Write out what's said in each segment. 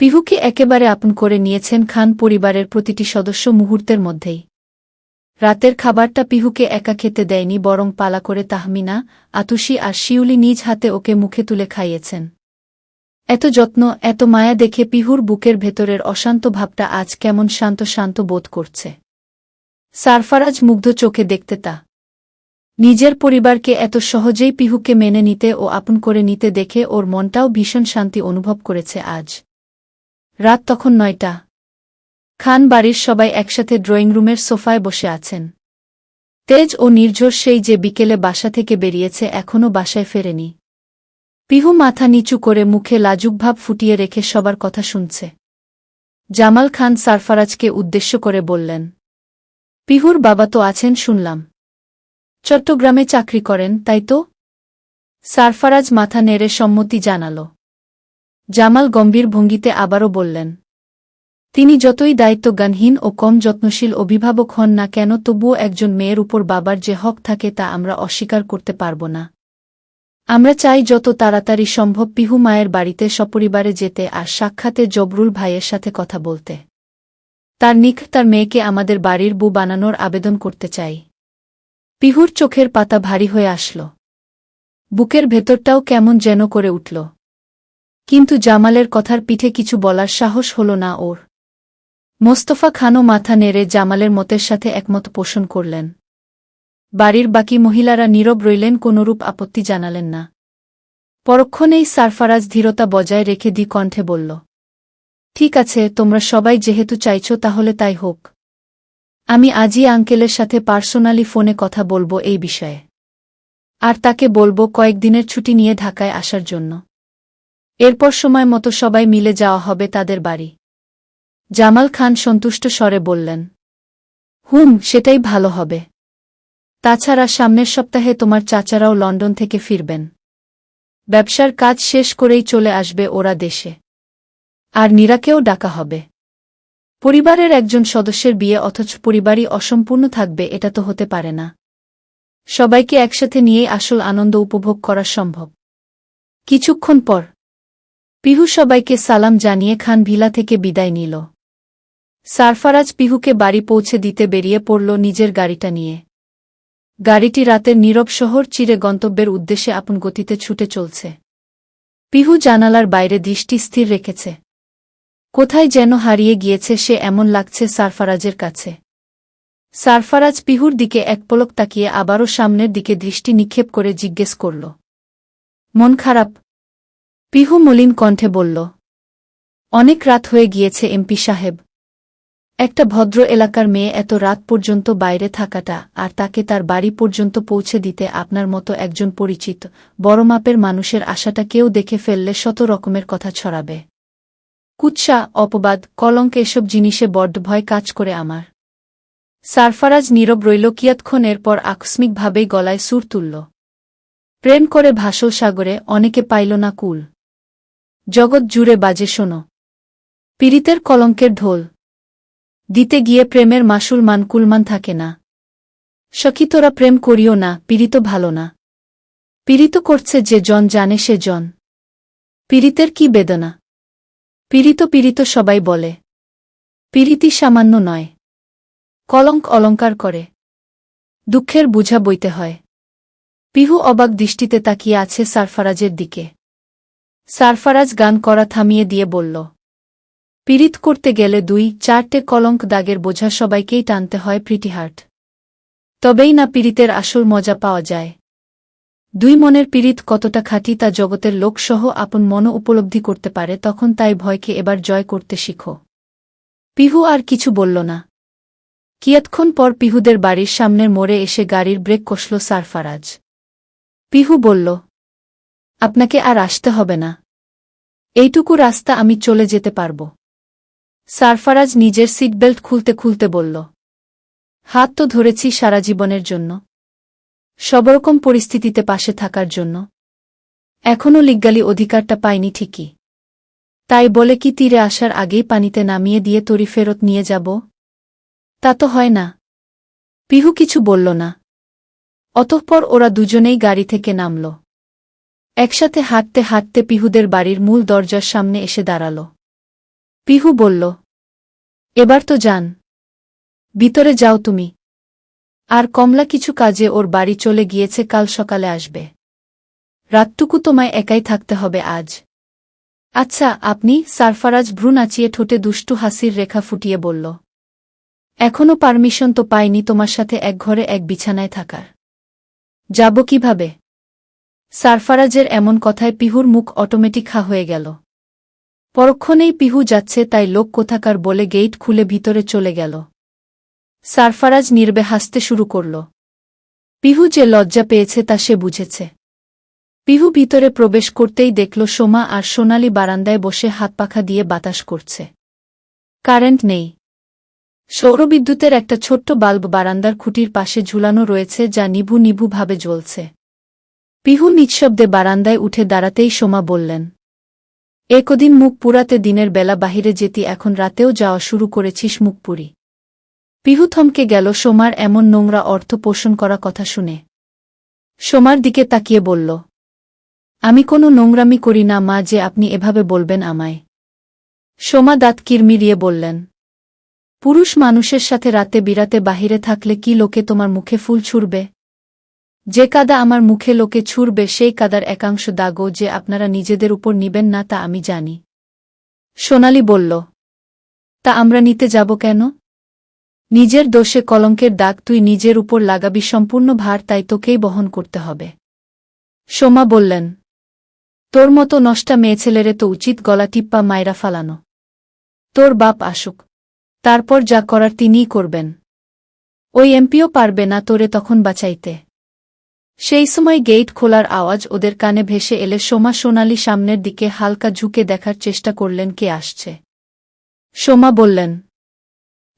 পিহুকে একেবারে আপন করে নিয়েছেন খান পরিবারের প্রতিটি সদস্য মুহূর্তের মধ্যেই। রাতের খাবারটা পিহুকে একা খেতে দেয়নি, বরং পালা করে তাহমিনা আতুষি আর শিউলি নিজ হাতে ওকে মুখে তুলে খাইয়েছেন। এত যত্ন, এত মায়া দেখে পিহুর বুকের ভেতরের অশান্ত ভাবটা আজ কেমন শান্ত শান্ত বোধ করছে। সারফারাজ মুগ্ধ চোখে দেখতে তা। নিজের পরিবারকে এত সহজেই পিহুকে মেনে নিতে ও আপন করে নিতে দেখে ওর মনটাও ভীষণ শান্তি অনুভব করেছে আজ। রাত তখন নয়টা। খান বাড়ির সবাই একসাথে ড্রয়িং রুমের সোফায় বসে আছেন। তেজ ও নির্ঝর সেই যে বিকেলে বাসা থেকে বেরিয়েছে এখনও বাসায় ফেরেনি। পিহু মাথা নিচু করে মুখে লাজুক ভাব ফুটিয়ে রেখে সবার কথা শুনছে। জামাল খান সারফারাজকে উদ্দেশ্য করে বললেন, পিহুর বাবা তো আছেন, শুনলাম। চট্টগ্রামে চাকরি করেন, তাই তো? সারফারাজ মাথা নেড়ে সম্মতি জানাল। জামাল গম্ভীর ভঙ্গিতে আবারও বললেন, তিনি যতই দায়িত্বজ্ঞানহীন ও কম যত্নশীল অভিভাবক হন না কেন, তবুও একজন মেয়ের উপর বাবার যে হক থাকে তা আমরা অস্বীকার করতে পারব না। আমরা চাই যত তাড়াতাড়ি সম্ভব পিহু মায়ের বাড়িতে সপরিবারে যেতে আর সাক্ষাতে জবরুল ভাইয়ের সাথে কথা বলতে। তার নিখ তার মেয়েকে আমাদের বাড়ির বু বানানোর আবেদন করতে চাই পিহুর চোখের পাতা ভারী হয়ে আসল। বুকের ভেতরটাও কেমন যেন করে উঠল। কিন্তু জামালের কথার পিঠে কিছু বলার সাহস হল না ওর। মোস্তফা খানও মাথা নেড়ে জামালের মতের সাথে একমত পোষণ করলেন। বাড়ির বাকি মহিলারা নীরব রইলেন, কোনরূপ আপত্তি জানালেন না। পরক্ষণেই সারফারাজ ধীরতা বজায় রেখে দি কণ্ঠে বলল, ঠিক আছে, তোমরা সবাই যেহেতু চাইছ তাহলে তাই হোক। আমি আজই আঙ্কেলের সাথে পার্সোনালি ফোনে কথা বলব এই বিষয়ে। আর তাকে বলব কয়েকদিনের ছুটি নিয়ে ঢাকায় আসার জন্য। এরপর সময় মতো সবাই মিলে যাওয়া হবে তাদের বাড়ি। জামাল খান সন্তুষ্ট স্বরে বললেন, হুম, সেটাই ভালো হবে। তাছাড়া সামনের সপ্তাহে তোমার চাচারাও লন্ডন থেকে ফিরবেন। ব্যবসার কাজ শেষ করেই চলে আসবে ওরা দেশে। আর নীরাকেও ডাকা হবে। পরিবারের একজন সদস্যের বিয়ে অথচ পরিবারই অসম্পূর্ণ থাকবে, এটা তো হতে পারে না। সবাইকে একসাথে নিয়েই আসল আনন্দ উপভোগ করা সম্ভব। কিছুক্ষণ পর পিহু সবাইকে সালাম জানিয়ে খান ভিলা থেকে বিদায় নিল। সারফারাজ পিহুকে বাড়ি পৌঁছে দিতে বেরিয়ে পড়ল নিজের গাড়িটা নিয়ে। গাড়িটি রাতের নীরব শহর চিরে গন্তব্যের উদ্দেশ্যে আপন গতিতে ছুটে চলছে। পিহু জানালার বাইরে দৃষ্টি স্থির রেখেছে। কোথায় যেন হারিয়ে গিয়েছে সে এমন লাগছে সারফারাজের কাছে। সারফারাজ পিহুর দিকে এক পলক তাকিয়ে আবারও সামনের দিকে দৃষ্টি নিক্ষেপ করে জিজ্ঞেস করল, মন খারাপ? পিহু মলিন কণ্ঠে বলল, অনেক রাত হয়ে গিয়েছে এমপি সাহেব। একটা ভদ্র এলাকার মেয়ে এত রাত পর্যন্ত বাইরে থাকাটা আর তাকে তার বাড়ি পর্যন্ত পৌঁছে দিতে আপনার মতো একজন পরিচিত, বড় মাপের মানুষের আশাটা কেউ দেখে ফেললে শত রকমের কথা ছড়াবে। কুৎসা, অপবাদ, কলঙ্ক এসব জিনিসে বড্ড ভয় কাজ করে আমার। সারফারাজ নীরব রইল কিয়ৎক্ষণ এরপর আকস্মিকভাবেই গলায় সুর তুলল। প্রেম করে ভাসল সাগরে, অনেকে পাইল না কুল। জগৎ জুড়ে বাজে শোনো। পীড়িতের কলঙ্কের ঢোল। দিতে গিয়ে প্রেমের মাসুল মানকুলমান থাকে না। সখী তোরা প্রেম করিও না, পীড়িত ভালো না। পীড়িত করছে যে জন জানে সে জন। পীড়িতের কি বেদনা? পীড়িত পীড়িত সবাই বলে। পীড়িতি সামান্য নয়। কলঙ্ক অলঙ্কার করে। দুঃখের বুঝা বইতে হয়। পিহু অবাক দৃষ্টিতে তাকিয়ে আছে সারফারাজের দিকে। সারফারাজ গান করা থামিয়ে দিয়ে বলল পীড়িত করতে গেলে দুই, চারটে কলঙ্ক দাগের বোঝা সবাইকেই টানতে হয় প্রিটিহার্ট তবেই না পীড়িতের আসল মজা পাওয়া যায়। দুই মনের পীড়িত কতটা খাঁটি তা জগতের লোকসহ আপন মন উপলব্ধি করতে পারে, তখন তাই ভয়কে এবার জয় করতে শিখো পিহু আর কিছু বলল না। কিয়ৎক্ষণ পর পিহুদের বাড়ির সামনের মোড়ে এসে গাড়ির ব্রেক কষল সারফারাজ। পিহু বলল, আপনাকে আর আসতে হবে না। এইটুকু রাস্তা আমি চলে যেতে পারব। সারফারাজ নিজের সিটবেল্ট খুলতে খুলতে বলল, হাত তো ধরেছি সারা জীবনের জন্য সবরকম পরিস্থিতিতে পাশে থাকার জন্য। এখনও লিগ্গালি অধিকারটা পাইনি ঠিকই। তাই বলে কি তীরে আসার আগেই পানিতে নামিয়ে দিয়ে তরি ফেরত নিয়ে যাব? তা তো হয় না। পিহু কিছু বলল না। অতঃপর ওরা দুজনেই গাড়ি থেকে নামল। একসাথে হাঁটতে হাঁটতে পিহুদের বাড়ির মূল দরজার সামনে এসে দাঁড়াল। পিহু বলল, এবার তো যান। ভিতরে যাও তুমি। আর কমলা কিছু কাজে ওর বাড়ি চলে গিয়েছে, কাল সকালে আসবে। রাতটুকু তোমায় একাই থাকতে হবে আজ। আচ্ছা আপনি সারফারাজ ভ্রু নাচিয়ে ঠোঁটে দুষ্টু হাসির রেখা ফুটিয়ে বলল এখনও পারমিশন তো পাইনি তোমার সাথে এক ঘরে এক বিছানায় থাকার। যাব কীভাবে? সারফারাজের এমন কথায় পিহুর মুখ অটোমেটিক হা হয়ে গেল। পরক্ষণেই পিহু যাচ্ছে তাই লোক কোথাকার বলে গেইট খুলে ভিতরে চলে গেল। সারফারাজ নির্বে হাসতে শুরু করল। পিহু যে লজ্জা পেয়েছে তা সে বুঝেছে। পিহু ভিতরে প্রবেশ করতেই দেখল সোমা আর সোনালি বারান্দায় বসে হাত পাখা দিয়ে বাতাস করছে। কারেন্ট নেই। সৌরবিদ্যুতের একটা ছোট্ট বাল্ব বারান্দার খুঁটির পাশে ঝুলানো রয়েছে যা নিভু নিভু ভাবে জ্বলছে। পিহু নিঃশব্দে বারান্দায় উঠে দাঁড়াতেই সোমা বললেন, একদিন মুখ পুরাতে দিনের বেলা বাহিরে যেতি, এখন রাতেও যাওয়া শুরু করেছিস মুখপুরি পিহু থমকে গেল সোমার এমন নোংরা অর্থ পোষণ করা কথা শুনে। সোমার দিকে তাকিয়ে বলল, আমি কোনো নোংরামি করি না মা, যে আপনি এভাবে বলবেন আমায় সোমা দাঁত কিরমিরিয়ে বললেন, পুরুষ মানুষের সাথে রাতে বিরাতে বাহিরে থাকলে কি লোকে তোমার মুখে ফুল ছুড়বে? যে কাদা আমার মুখে লোকে ছুড়বে, সেই কাদার একাংশ দাগও যে আপনারা নিজেদের উপর নিবেন না, তা আমি জানি। সোনালি বলল, তা আমরা নিতে যাব কেন? নিজের দোষে কলঙ্কের দাগ তুই নিজের উপর লাগাবি, সম্পূর্ণ ভার তাই তোকেই বহন করতে হবে। সোমা বললেন, তোর মতো নষ্টা মেয়েছেলেরে তো উচিত গলা টিপ্পা মায়রা ফালানো। তোর বাপ আসুক, তারপর যা করার তিনিই করবেন। ওই এমপিও পারবে না তোরে তখন বাঁচাইতে। সেই সময় গেইট খোলার আওয়াজ ওদের কানে ভেসে এলে সোমা সোনালি সামনের দিকে হালকা ঝুঁকে দেখার চেষ্টা করলেন কে আসছে। সোমা বললেন,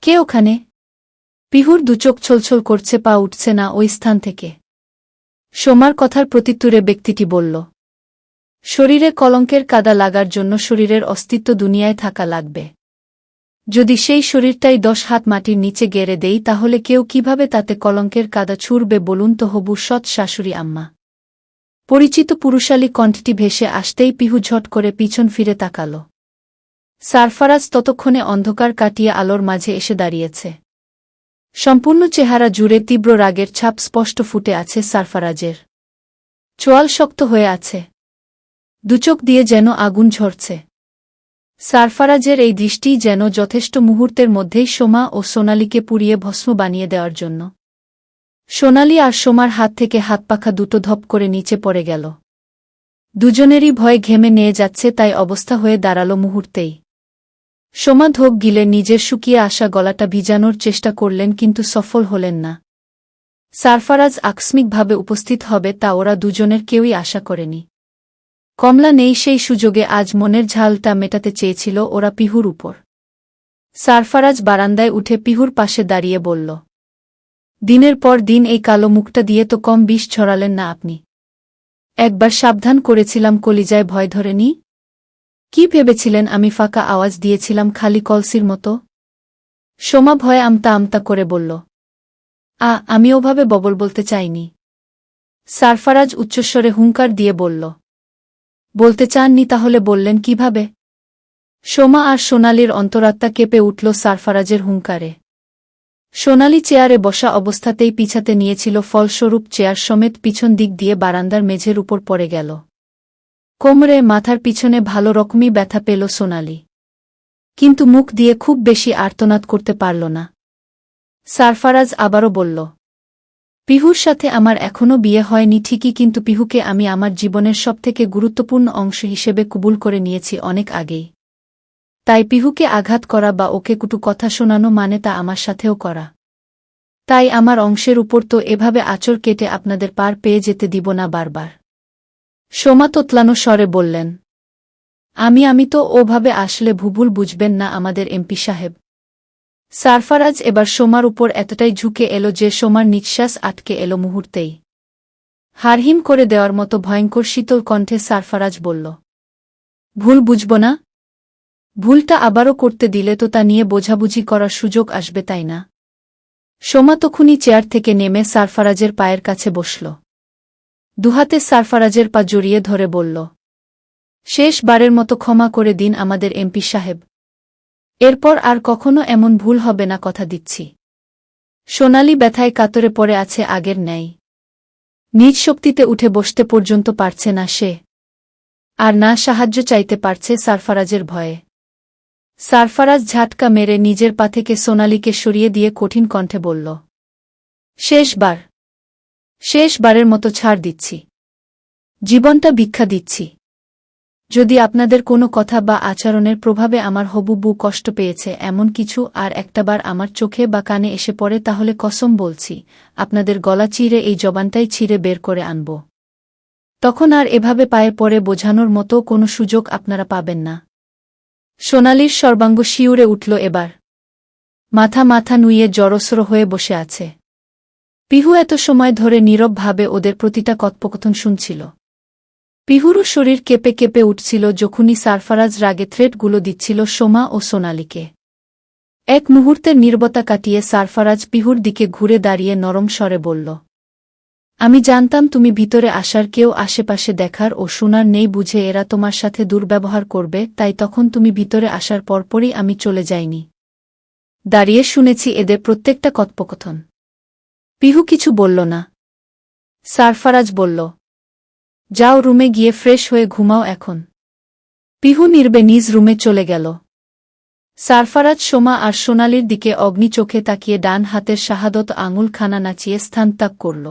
কে ওখানে? পিহুর দুচোখ ছলছল করছে, পা উঠছে না ওই স্থান থেকে। সোমার কথার প্রত্যুত্তরে ব্যক্তিটি বলল, শরীরে কলঙ্কের কাদা লাগার জন্য শরীরের অস্তিত্ব দুনিয়ায় থাকা লাগবে। যদি সেই শরীরটাই দশ হাত মাটির নিচে গেড়ে দেই তাহলে কেউ কীভাবে তাতে কলঙ্কের কাদা ছুড়বে বলুন তো হবু সৎ শাশুড়ি আম্মা। পরিচিত পুরুষালী কণ্ঠটি ভেসে আসতেই পিহু ঝট করে পিছন ফিরে তাকাল। সারফারাজ ততক্ষণে অন্ধকার কাটিয়ে আলোর মাঝে এসে দাঁড়িয়েছে। সম্পূর্ণ চেহারা জুড়ে তীব্র রাগের ছাপ স্পষ্ট ফুটে আছে সারফারাজের। চোয়াল শক্ত হয়ে আছে। দুচোখ দিয়ে যেন আগুন ঝরছে। সারফারাজের এই দৃষ্টি যেন যথেষ্ট মুহূর্তের মধ্যেই সোমা ও সোনালিকে পুড়িয়ে ভস্ম বানিয়ে দেওয়ার জন্য। সোনালি আর সোমার হাত থেকে হাত পাখা দুটো ধপ করে নিচে পড়ে গেল। দুজনেরই ভয় ঘেমে নিয়ে যাচ্ছে তাই অবস্থা হয়ে দাঁড়াল মুহূর্তেই। সোমা ধোক গিলে নিজের শুকিয়ে আসা গলাটা ভিজানোর চেষ্টা করলেন কিন্তু সফল হলেন না। সারফারাজ আকস্মিকভাবে উপস্থিত হবে তা ওরা দুজনের কেউই আশা করেনি। কমলা নেই সেই সুযোগে আজ মনের ঝালটা মেটাতে চেয়েছিল ওরা পিহুর উপর। সারফারাজ বারান্দায় উঠে পিহুর পাশে দাঁড়িয়ে বলল, দিনের পর দিন এই কালো মুখটা দিয়ে তো কম বিষ ছড়ালেন না আপনি। একবার সাবধান করেছিলাম কলিজায় ভয় ধরেনি। কি ভেবেছিলেন আমি ফাঁকা আওয়াজ দিয়েছিলাম খালি কলসির মতো? সোমা ভয়ে আমতা আমতা করে বলল, আ, আমি ওভাবে ববল বলতে চাইনি। সারফারাজ উচ্চস্বরে হুঙ্কার দিয়ে বলল বলতে চাননি তাহলে বললেন কীভাবে? সোমা আর সোনালির অন্তরাত্মা কেঁপে উঠল সারফারাজের হুঙ্কারে। সোনালি চেয়ারে বসা অবস্থাতেই পিছাতে নিয়েছিল ফলস্বরূপ চেয়ার সমেত পিছন দিক দিয়ে বারান্দার মেঝের উপর পড়ে গেল। কোমরে মাথার পিছনে ভালো রকমই ব্যথা পেল সোনালি। কিন্তু মুখ দিয়ে খুব বেশি আর্তনাদ করতে পারল না। সারফারাজ আবারও বলল পিহুর সাথে আমার এখনও বিয়ে হয়নি ঠিকই কিন্তু পিহুকে আমি আমার জীবনের সবথেকে গুরুত্বপূর্ণ অংশ হিসেবে কবুল করে নিয়েছি অনেক আগেই। তাই পিহুকে আঘাত করা বা ওকে কুটু কথা শোনানো মানে তা আমার সাথেও করা। তাই আমার অংশের উপর তো এভাবে আচর কেটে আপনাদের পার পেয়ে যেতে দিব না বারবার। সোমা তোতলানো স্বরে বললেন, আমি আমি তো ওভাবে আসলে ভুবুল বুঝবেন না আমাদের এমপি সাহেব। সারফারাজ এবার সোমার উপর এতটাই ঝুঁকে এলো যে সোমার নিঃশ্বাস আটকে এলো মুহূর্তেই। হারহিম করে দেওয়ার মতো ভয়ঙ্কর শীতল কণ্ঠে সারফারাজ বলল, ভুল বুঝব না। ভুলটা আবারও করতে দিলে তো তা নিয়ে বোঝাবুঝি করার সুযোগ আসবে তাই না? সোমা তখনই চেয়ার থেকে নেমে সারফারাজের পায়ের কাছে বসল। দুহাতে সারফারাজের পা জড়িয়ে ধরে বলল, শেষবারের মতো ক্ষমা করে দিন আমাদের এমপি সাহেব। এরপর আর কখনো এমন ভুল হবে না কথা দিচ্ছি। সোনালি ব্যথায় কাতরে পড়ে আছে আগের ন্যায়। নিজ শক্তিতে উঠে বসতে পর্যন্ত পারছে না সে। আর না সাহায্য চাইতে পারছে সারফারাজের ভয়ে। সারফারাজ ঝাটকা মেরে নিজের পা থেকে সোনালিকে সরিয়ে দিয়ে কঠিন কণ্ঠে বলল, শেষবার। শেষবারের মতো ছাড় দিচ্ছি। জীবনটা ভিক্ষা দিচ্ছি। যদি আপনাদের কোনো কথা বা আচরণের প্রভাবে আমার হবু বউ কষ্ট পেয়েছে এমন কিছু আর একটাবার আমার চোখে বা কানে এসে পড়ে তাহলে কসম বলছি, আপনাদের গলা চিরে এই জবানটাই ছিঁড়ে বের করে আনব। তখন আর এভাবে পায়ে পড়ে বোঝানোর মতো কোনো সুযোগ আপনারা পাবেন না। সোনালির সর্বাঙ্গ শিউরে উঠল এবার। মাথা মাথা নুইয়ে জড়সড় হয়ে বসে আছে। পিহু এত সময় ধরে নীরবভাবে ওদের প্রতিটা কথোপকথন শুনছিল। পিহুরও শরীর কেঁপে কেঁপে উঠছিল যখনই সারফারাজ রাগে থ্রেটগুলো দিচ্ছিল সোমা ও সোনালিকে। এক মুহূর্তের নির্বতা কাটিয়ে সারফারাজ পিহুর দিকে ঘুরে দাঁড়িয়ে নরম স্বরে বলল, আমি জানতাম তুমি ভিতরে আসার কেউ আশেপাশে দেখার ও শোনার নেই বুঝে এরা তোমার সাথে দুর্ব্যবহার করবে, তাই তখন তুমি ভিতরে আসার পরপরই আমি চলে যাইনি। দাঁড়িয়ে শুনেছি এদের প্রত্যেকটা কথোপকথন। পিহু কিছু বলল না। সারফারাজ বলল যাও রুমে গিয়ে ফ্রেশ হয়ে ঘুমাও এখন। পিহু নির্বে নিজ রুমে চলে গেল। সারফারাজ, সোমা আর সোনালির দিকে অগ্নি চোখে তাকিয়ে ডান হাতের শাহাদত আঙুলখানা নাচিয়ে স্থান ত্যাগ করল।